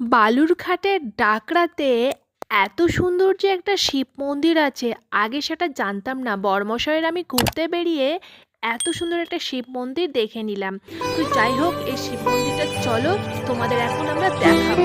বালুরঘাটের ডাকরাতে এত সুন্দর যে একটা শিব মন্দির আছে, আগে সেটা জানতাম না। বর্মশয়ের আমি ঘুরতে বেরিয়ে এত সুন্দর একটা শিব মন্দির দেখে নিলাম। তো যাই হোক, এই শিব মন্দিরটা চলো, তোমাদের এখন আমরা দেখাবো।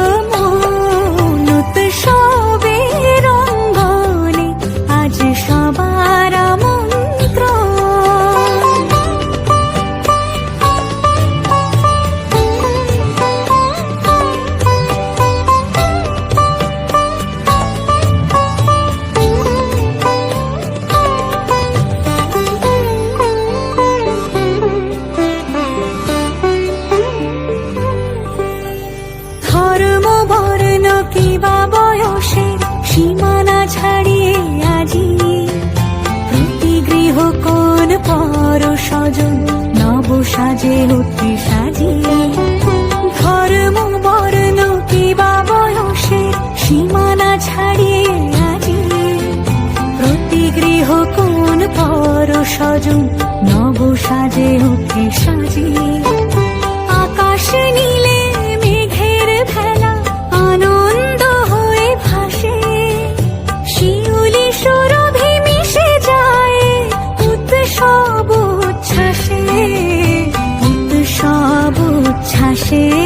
ছাড়িয়ে আজি প্রতি গৃহ কোন পর স্বজন নব সাজে উঠে সাজিয়ে। ধর্ম, বর্ণ কিবা বয়সে সীমানা ছাড়িয়ে আজি প্রতি গৃহ কোন পর স্বজন নব সাজে উঠে সাজিয়ে। উচ্ছ্বাসে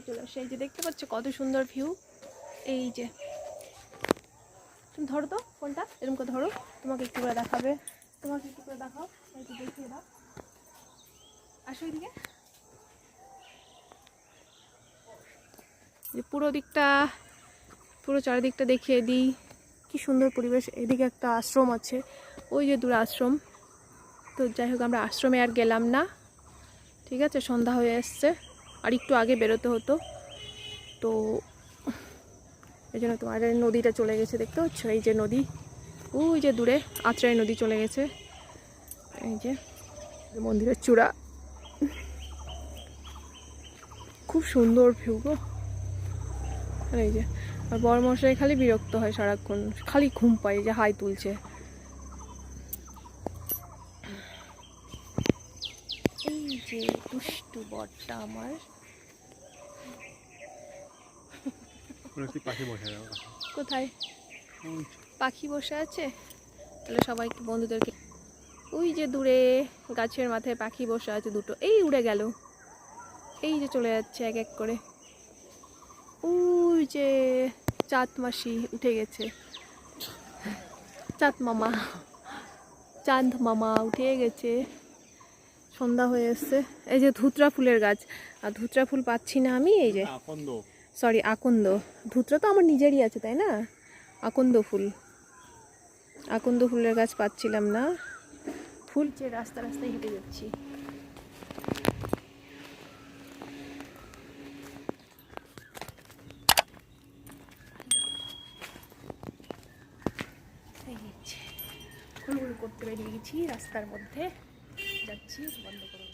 ঘুরতে চলে আসছি এই যে দেখতে পাচ্ছ কত সুন্দর ভিউ এই যে। তুমি ধরো তো ফোনটা, এরকম করে ধরো। তোমাকে একটু করে দেখাবে। তোমাকে একটু করে দেখাও। যে দেখিয়ে দাও। আসো এদিকে। যে পুরো দিকটা, পুরো চারিদিকটা দেখিয়ে দিই। কি সুন্দর পরিবেশ। এদিকে একটা আশ্রম আছে। ওই যে দূর আশ্রম। তো যাই হোক, আমরা আশ্রমে আর গেলাম না। ঠিক আছে, সন্ধ্যা হয়ে এসছে। আর একটু আগে বেরোতে হতো। তো এই জন্য তোমার নদীটা চলে গেছে, দেখতে পাচ্ছ? এই যে নদী। ওই যে দূরে আত্রাই নদী চলে গেছে। এই যে মন্দিরের চূড়া। খুব সুন্দর ভিউ গো। এই যে, আর বড় মশাই খালি বিরক্ত হয় সারাক্ষণ। খালি ঘুম পায় যে হাই তুলছে। এই যে দুষ্টু বটটা আমার। পাখি বসে কোথায়? পাখি বসে আছে? তাহলে সবাইকে বন্ধুদেরকে ওই যে দূরে গাছের মাথায় পাখি বসে আছে দুটো। এই উড়ে গেল। এই যে চলে যাচ্ছে এক এক করে। ওই যে চাঁদ মাসি উঠে গেছে। চাঁদ মামা। চাঁদ মামা উঠে গেছে। সন্ধ্যা হয়ে এসছে। এই যে ধুতরা ফুলের গাছ। আর ধুতরা ফুল পাচ্ছি না আমি এই যে সরি আকন্দ। ধুতরা তো আমার নিজেরই আছে তাই না? আকন্দ ফুল। আকন্দ ফুলের গাছ পাচ্ছিলাম না। ফুল যে রাস্তা রাস্তায় হেঁটে যাচ্ছি। করতে বেরিয়ে গেছি রাস্তার মধ্যে। যাচ্ছি বন্ধ করো